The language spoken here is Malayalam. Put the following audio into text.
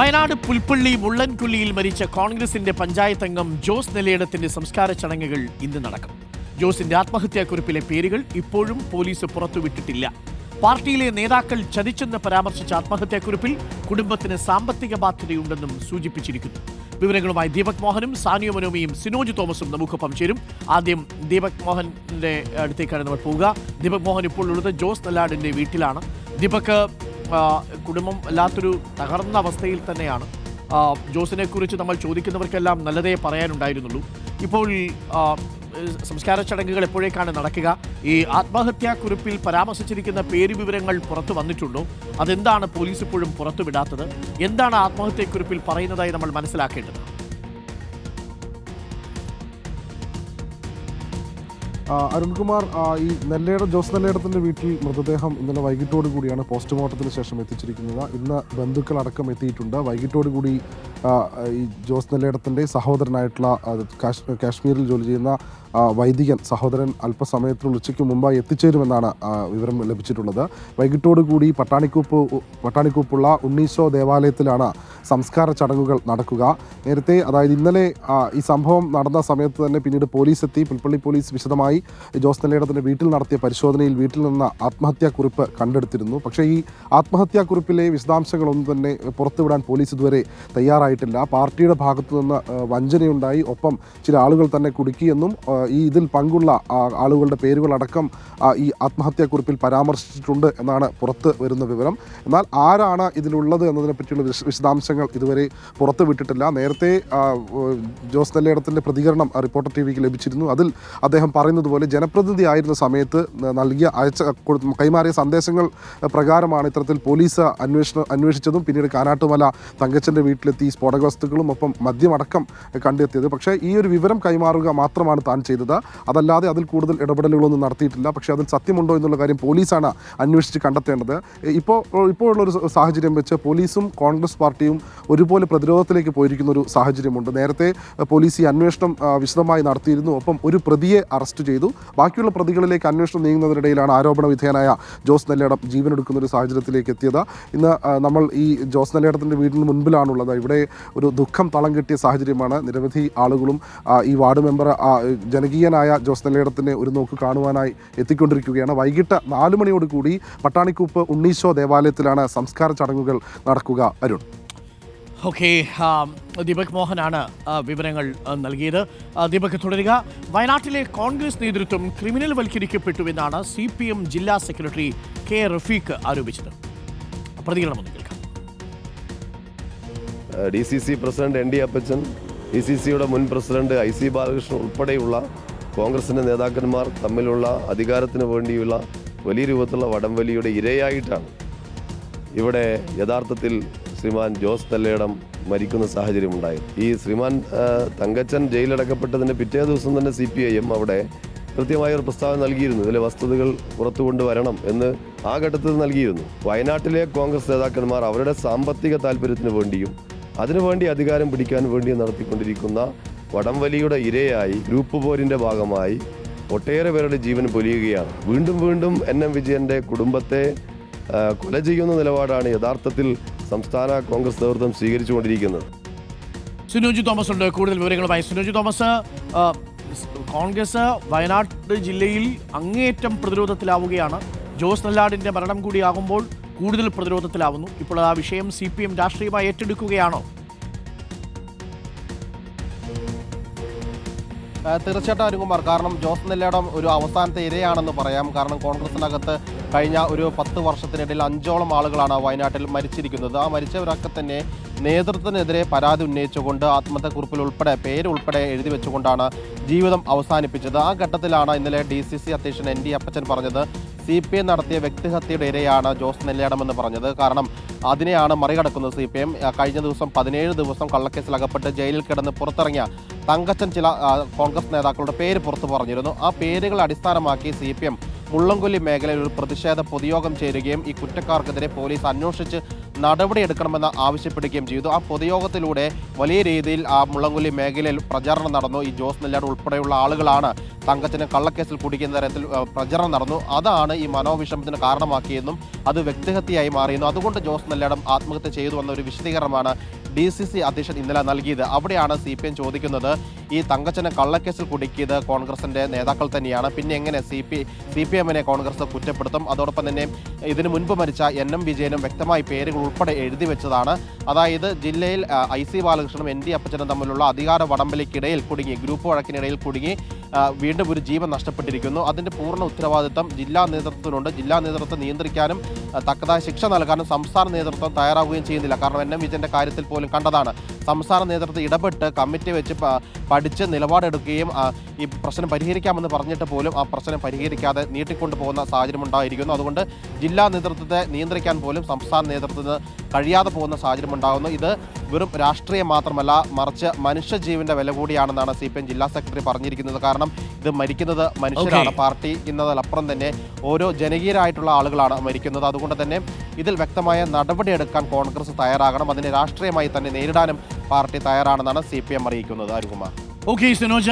വയനാട് പുൽപ്പള്ളി മുള്ളൻകുല്ലിയിൽ മരിച്ച കോൺഗ്രസിന്റെ പഞ്ചായത്ത് അംഗം ജോസ് നെലയിടത്തിന്റെ സംസ്കാര ചടങ്ങുകൾ ഇന്ന് നടക്കും. ജോസിന്റെ ആത്മഹത്യാക്കുറിപ്പിലെ പേരുകൾ ഇപ്പോഴും പോലീസ് പുറത്തുവിട്ടിട്ടില്ല. പാർട്ടിയിലെ നേതാക്കൾ ചതിച്ചെന്ന് പരാമർശിച്ച ആത്മഹത്യാക്കുറിപ്പിൽ കുടുംബത്തിന് സാമ്പത്തിക ബാധ്യതയുണ്ടെന്നും സൂചിപ്പിച്ചിരിക്കുന്നു. വിവരങ്ങളുമായി ദീപക് മോഹനും സാനിയോ മനോമിയും സിനോജ് തോമസും നമുക്കൊപ്പം ചേരും ആദ്യം ദീപക് മോഹന്റെ അടുത്തേക്കാണ് നമ്മൾ പോവുക. ദീപക് മോഹൻ ഇപ്പോൾ ഉള്ളത് ജോസ് നെല്ലാടിന്റെ വീട്ടിലാണ്. ദീപക് കുടുംബം വല്ലാത്തൊരു തകർന്ന അവസ്ഥയിൽ തന്നെയാണ്. ജോസിനെ കുറിച്ച് നമ്മൾ ചോദിക്കുന്നവർക്കെല്ലാം നല്ലതേ പറയാനുണ്ടായിരുന്നുള്ളൂ. ഇപ്പോൾ സംസ്കാര ചടങ്ങുകൾ എപ്പോഴേക്കാണ് നടക്കുക? ഈ ആത്മഹത്യാക്കുറിപ്പിൽ പരാമർശിച്ചിരിക്കുന്ന പേര് വിവരങ്ങൾ പുറത്തു വന്നിട്ടുണ്ടോ? അതെന്താണ് പോലീസ് ഇപ്പോഴും പുറത്തുവിടാത്തത്? എന്താണ് ആത്മഹത്യാക്കുറിപ്പിൽ പറയുന്നതായി നമ്മൾ മനസ്സിലാക്കേണ്ടത്? അരുൺകുമാർ ഈ നെല്ലേട ജോസ് നെല്ലേടത്തിന്റെ വീട്ടിൽ മൃതദേഹം ഇന്നലെ വൈകിട്ടോടു കൂടിയാണ് പോസ്റ്റ്മോർട്ടത്തിന് ശേഷം എത്തിച്ചിരിക്കുന്നത്. ഇന്ന് ബന്ധുക്കളടക്കം എത്തിയിട്ടുണ്ട്. വൈകിട്ടോടു കൂടി ഈ ജോസ് നെല്ലേടത്തിന്റെ സഹോദരനായിട്ടുള്ള കാശ്മീരിൽ ജോലി ചെയ്യുന്ന വൈദികൻ സഹോദരൻ അല്പസമയത്തിനുള്ളിൽ ഉച്ചയ്ക്ക് മുമ്പായി എത്തിച്ചേരുമെന്നാണ് വിവരം ലഭിച്ചിട്ടുള്ളത്. വൈകിട്ടോടു കൂടി പട്ടാണിക്കൂപ്പ് പട്ടാണിക്കൂപ്പുള്ള ഉണ്ണീശോ ദേവാലയത്തിലാണ് സംസ്കാര ചടങ്ങുകൾ നടക്കുക. നേരത്തെ അതായത് ഇന്നലെ ഈ സംഭവം നടന്ന സമയത്ത് തന്നെ പിന്നീട് പോലീസ് എത്തി പുൽപ്പള്ളി പോലീസ് വിശദമായി ജോസ് നെല്ലേടത്തിന്റെ വീട്ടിൽ നടത്തിയ പരിശോധനയിൽ വീട്ടിൽ നിന്ന് ആത്മഹത്യാക്കുറിപ്പ് കണ്ടെടുത്തിരുന്നു. പക്ഷേ ഈ ആത്മഹത്യാക്കുറിപ്പിലെ വിശദാംശങ്ങളൊന്നും തന്നെ പുറത്തുവിടാൻ പോലീസ് ഇതുവരെ തയ്യാറായിട്ടില്ല. പാർട്ടിയുടെ ഭാഗത്തു നിന്ന് വഞ്ചനയുണ്ടായി. ഒപ്പം ചില ആളുകൾ തന്നെ കുടുക്കിയെന്നും ഈ ഇതിൽ പങ്കുള്ള ആളുകളുടെ പേരുകളടക്കം ഈ ആത്മഹത്യാക്കുറിപ്പിൽ പരാമർശിച്ചിട്ടുണ്ട് എന്നാണ് പുറത്ത് വരുന്ന വിവരം. എന്നാൽ ആരാണ് ഇതിലുള്ളത് എന്നതിനെ പറ്റിയുള്ള വിശ- വിശദാംശങ്ങൾ ഇതുവരെ പുറത്ത് വിട്ടിട്ടില്ല. നേരത്തെ ജോസ് നെല്ലേടത്തിന്റെ പ്രതികരണം റിപ്പോർട്ടർ ടി വിക്ക് ലഭിച്ചിരുന്നു. അതിൽ അദ്ദേഹം പറയുന്നത് പോലെ ജനപ്രതിനിധി ആയിരുന്ന സമയത്ത് നൽകിയ അയച്ച കൈമാറിയ സന്ദേശങ്ങൾ പ്രകാരമാണ് ഇത്തരത്തിൽ പോലീസ് അന്വേഷണം അന്വേഷിച്ചതും പിന്നീട് കാനാട്ടുമല തങ്കച്ചന്റെ വീട്ടിലെത്തി സ്ഫോടക വസ്തുക്കളും ഒപ്പം മദ്യമടക്കം കണ്ടെത്തിയത്. പക്ഷേ ഈ ഒരു വിവരം കൈമാറുക മാത്രമാണ് താൻ ചെയ്തത്. അതല്ലാതെ അതിൽ കൂടുതൽ ഇടപെടലുകളൊന്നും നടത്തിയിട്ടില്ല. പക്ഷേ അതിൽ സത്യമുണ്ടോ എന്നുള്ള കാര്യം പോലീസാണ് അന്വേഷിച്ച് കണ്ടെത്തേണ്ടത്. ഇപ്പോൾ ഉള്ളൊരു സാഹചര്യം വെച്ച് പോലീസും കോൺഗ്രസ് പാർട്ടിയും ഒരുപോലെ പ്രതിരോധത്തിലേക്ക് പോയിരിക്കുന്ന ഒരു സാഹചര്യമുണ്ട്. നേരത്തെ പോലീസ് ഈ അന്വേഷണം വിശദമായി നടത്തിയിരുന്നു. ഒപ്പം ഒരു പ്രതിയെ അറസ്റ്റ് ചെയ്തു. ബാക്കിയുള്ള പ്രതികളിലേക്ക് അന്വേഷണം നീങ്ങുന്നതിനിടയിലാണ് ആരോപണ വിധേയനായ ജോസ് നെല്ലേടം ജീവനെടുക്കുന്ന ഒരു സാഹചര്യത്തിലേക്ക് എത്തിയത്. ഇന്ന് നമ്മൾ ഈ ജോസ് നെല്ലേടത്തിന്റെ വീടിന് മുൻപിലാണുള്ളത്. ഇവിടെ ഒരു ദുഃഖം തളം കിട്ടിയ സാഹചര്യമാണ്. നിരവധി ആളുകളും ഈ വാർഡ് മെമ്പർ ജനകീയനായ ജോസ് നെല്ലേടത്തിനെ ഒരു നോക്ക് കാണുവാനായി എത്തിക്കൊണ്ടിരിക്കുകയാണ്. വൈകിട്ട് നാല് മണിയോട് കൂടി പട്ടാണിക്കൂപ്പ് ഉണ്ണീശോ ദേവാലയത്തിലാണ് സംസ്കാര ചടങ്ങുകൾ നടക്കുക. അരുൺ. ഓക്കെ ദീപക് മോഹനാണ് വിവരങ്ങൾ നൽകിയത്. ദീപക് തുടരുക. വയനാട്ടിലെ കോൺഗ്രസ് നേതൃത്വം ക്രിമിനൽ വൽക്കരിക്കപ്പെട്ടുവെന്നാണ് സി പി എം ജില്ലാ സെക്രട്ടറി കെ റഫീഖ് ആരോപിച്ചത്. പ്രതികരണം ഒന്ന് കേൾക്കാം. D C C president N D Appachan D C സിയുടെ മുൻ പ്രസിഡന്റ് ഐ സി ബാലകൃഷ്ണൻ ഉൾപ്പെടെയുള്ള കോൺഗ്രസിന്റെ നേതാക്കന്മാർ തമ്മിലുള്ള അധികാരത്തിന് വേണ്ടിയുള്ള വലിയ രൂപത്തിലുള്ള വടംവലിയുടെ ഇരയായിട്ടാണ് ഇവിടെ യഥാർത്ഥത്തിൽ ശ്രീമാൻ ജോസ് തെല്ലേടം മരിക്കുന്ന സാഹചര്യമുണ്ടായത്. ഈ ശ്രീമാൻ തങ്കച്ചൻ ജയിലടക്കപ്പെട്ടതിന്റെ പിറ്റേ ദിവസം തന്നെ സി പി ഐ എം അവിടെ കൃത്യമായ ഒരു പ്രസ്താവന നൽകിയിരുന്നു. ഇതിലെ വസ്തുതകൾ പുറത്തു കൊണ്ടുവരണം എന്ന് ആ ഘട്ടത്തിൽ നൽകിയിരുന്നു. വയനാട്ടിലെ കോൺഗ്രസ് നേതാക്കന്മാർ അവരുടെ സാമ്പത്തിക താല്പര്യത്തിന് വേണ്ടിയും അതിനുവേണ്ടി അധികാരം പിടിക്കാൻ വേണ്ടി നടത്തിക്കൊണ്ടിരിക്കുന്ന വടംവലിയുടെ ഇരയായി ഗ്രൂപ്പ് പോരിന്റെ ഭാഗമായി ഒട്ടേറെ പേരുടെ ജീവൻ പൊലിയുകയാണ്. വീണ്ടും വീണ്ടും എൻ എം വിജയന്റെ കുടുംബത്തെ കൊല ചെയ്യുന്ന നിലപാടാണ് യഥാർത്ഥത്തിൽ സംസ്ഥാന കോൺഗ്രസ് നേതൃത്വം സ്വീകരിച്ചുകൊണ്ടിരിക്കുന്നത്. സുനോജി തോമസ് ഉണ്ട് കൂടുതൽ വിവരങ്ങളുമായി സുനോജി തോമസ്. കോൺഗ്രസ് വയനാട് ജില്ലയിൽ അങ്ങേയറ്റം പ്രതിരോധത്തിലാവുകയാണ്. ജോസ് നെല്ലാടിന്റെ മരണം കൂടിയാകുമ്പോൾ കൂടുതൽ പ്രതിരോധത്തിലാവുന്നു. ഇപ്പോൾ ആ വിഷയം സി പി എം രാഷ്ട്രീയമായി ഏറ്റെടുക്കുകയാണോ? തീർച്ചയായിട്ടും അരുകുമാർ കാരണം ജോസ് നെല്ലേടം ഒരു അവസാനത്തെ ഇരയാണെന്ന് പറയാം. കാരണം കോൺഗ്രസിനകത്ത് കഴിഞ്ഞ ഒരു പത്ത് വർഷത്തിനിടയിൽ അഞ്ചോളം ആളുകളാണ് വയനാട്ടിൽ മരിച്ചിരിക്കുന്നത്. ആ മരിച്ചവരൊക്കെ തന്നെ നേതൃത്വത്തിനെതിരെ പരാതി ഉന്നയിച്ചുകൊണ്ട് ആത്മഹത്യക്കുറിപ്പിൽ ഉൾപ്പെടെ പേര് ഉൾപ്പെടെ എഴുതി വെച്ചുകൊണ്ടാണ് ജീവിതം അവസാനിപ്പിച്ചത്. ആ ഘട്ടത്തിലാണ് ഇന്നലെ ഡി സി സി അധ്യക്ഷൻ എൻ ഡി അപ്പച്ചൻ പറഞ്ഞത് സി പി എം നടത്തിയ വ്യക്തിഹത്യയുടെ ഇരയാണ് ജോസ് നെല്ലിയാടമെന്ന് പറഞ്ഞത്. കാരണം അതിനെയാണ് മറികടക്കുന്നത് സി പി എം കഴിഞ്ഞ ദിവസം പതിനേഴ് ദിവസം കള്ളക്കേസിൽ അകപ്പെട്ട് ജയിലിൽ കിടന്ന് പുറത്തിറങ്ങിയ തങ്കച്ചൻ ചില കോൺഗ്രസ് നേതാക്കളുടെ പേര് പുറത്തു പറഞ്ഞിരുന്നു. ആ പേരുകൾ അടിസ്ഥാനമാക്കി സി പി എം മുള്ളംകൊല്ലി മേഖലയിൽ ഒരു പ്രതിഷേധ പൊതുയോഗം ചേരുകയും ഈ കുറ്റക്കാർക്കെതിരെ പോലീസ് അന്വേഷിച്ച് നടപടിയെടുക്കണമെന്ന് ആവശ്യപ്പെടുകയും ചെയ്തു. ആ പൊതുയോഗത്തിലൂടെ വലിയ രീതിയിൽ ആ മുള്ളംകൊല്ലി മേഖലയിൽ പ്രചാരണം നടന്നു. ഈ ജോസ് നെല്ലാട് ഉൾപ്പെടെയുള്ള ആളുകളാണ് തങ്കച്ചനെ കള്ളക്കേസിൽ കുടിക്കുന്ന തരത്തിൽ പ്രചരണം നടന്നു. അതാണ് ഈ മനോവിഷമത്തിന് കാരണമാക്കിയെന്നും അത് വ്യക്തിഹത്യയായി മാറിയെന്നും. അതുകൊണ്ട് ജോസ് നെല്ലാടം ആത്മഹത്യ ചെയ്തു എന്ന ഒരു വിശദീകരണമാണ് ഡി സി സി അധ്യക്ഷൻ ഇന്നലെ നൽകിയത്. അവിടെയാണ് സി പി എം ചോദിക്കുന്നത് ഈ തങ്കച്ചനെ കള്ളക്കേസിൽ കുടുക്കിയത് കോൺഗ്രസിന്റെ നേതാക്കൾ തന്നെയാണ്. പിന്നെ എങ്ങനെ സി പി സി പി എമ്മിനെ കോൺഗ്രസ് കുറ്റപ്പെടുത്തും? അതോടൊപ്പം തന്നെ ഇതിനു മുൻപ് മരിച്ച എൻ എം വിജയനും വ്യക്തമായി പേരുകൾ ഉൾപ്പെടെ എഴുതി വെച്ചതാണ്. അതായത് ജില്ലയിൽ ഐ സി ബാലകൃഷ്ണനും എൻ ഡി അപ്പച്ചനും തമ്മിലുള്ള അധികാര വടംവലിക്കിടയിൽ കുടുങ്ങി ഗ്രൂപ്പ് വഴക്കിനിടയിൽ കുടുങ്ങി വീണ്ടും ഒരു ജീവൻ നഷ്ടപ്പെട്ടിരിക്കുന്നു. അതിന്റെ പൂർണ ഉത്തരവാദിത്തം ജില്ലാ നേതൃത്വത്തിനുണ്ട്. ജില്ലാ നേതൃത്വം നിയന്ത്രിക്കാനും തക്കതായ ശിക്ഷ നൽകാനും സംസ്ഥാന നേതൃത്വം തയ്യാറാവുകയും ചെയ്യുന്നില്ല. കാരണം എൻ എം വിജയന്റെ കാര്യത്തിൽ പോലും കണ്ടതാണ്. സംസ്ഥാന നേതൃത്വം ഇടപെട്ട് കമ്മിറ്റി വെച്ച് പഠിച്ച് നിലപാടെടുക്കുകയും ഈ പ്രശ്നം പരിഹരിക്കാമെന്ന് പറഞ്ഞിട്ട് പോലും ആ പ്രശ്നം പരിഹരിക്കാതെ നീട്ടിക്കൊണ്ടു പോകുന്ന സാഹചര്യം ഉണ്ടായിരിക്കുന്നു അതുകൊണ്ട് ജില്ലാ നേതൃത്വത്തെ നിയന്ത്രിക്കാൻ പോലും സംസ്ഥാന നേതൃത്വത്തിന് കഴിയാതെ പോകുന്ന സാഹചര്യം ഉണ്ടാകുന്നു ഇത് വെറും രാഷ്ട്രീയം മാത്രമല്ല മറിച്ച് മനുഷ്യജീവന്റെ വില കൂടിയാണെന്നാണ് സി പി എം ജില്ലാ സെക്രട്ടറി പറഞ്ഞിരിക്കുന്നത്. കാരണം ഇത് മരിക്കുന്നത് മനുഷ്യരാണ്. പാർട്ടി എന്നതിലപ്പുറം തന്നെ ഓരോ ജനകീയരായിട്ടുള്ള ആളുകളാണ് മരിക്കുന്നത്. അതുകൊണ്ട് തന്നെ ഇതിൽ വ്യക്തമായ നടപടിയെടുക്കാൻ കോൺഗ്രസ് തയ്യാറാകണം. അതിനെ രാഷ്ട്രീയമായി തന്നെ നേരിടാനും പാർട്ടി തയ്യാറാണെന്നാണ് സി പി എം അറിയിക്കുന്നത്. അരുകുമാർ ഓക്കെ സിനോജ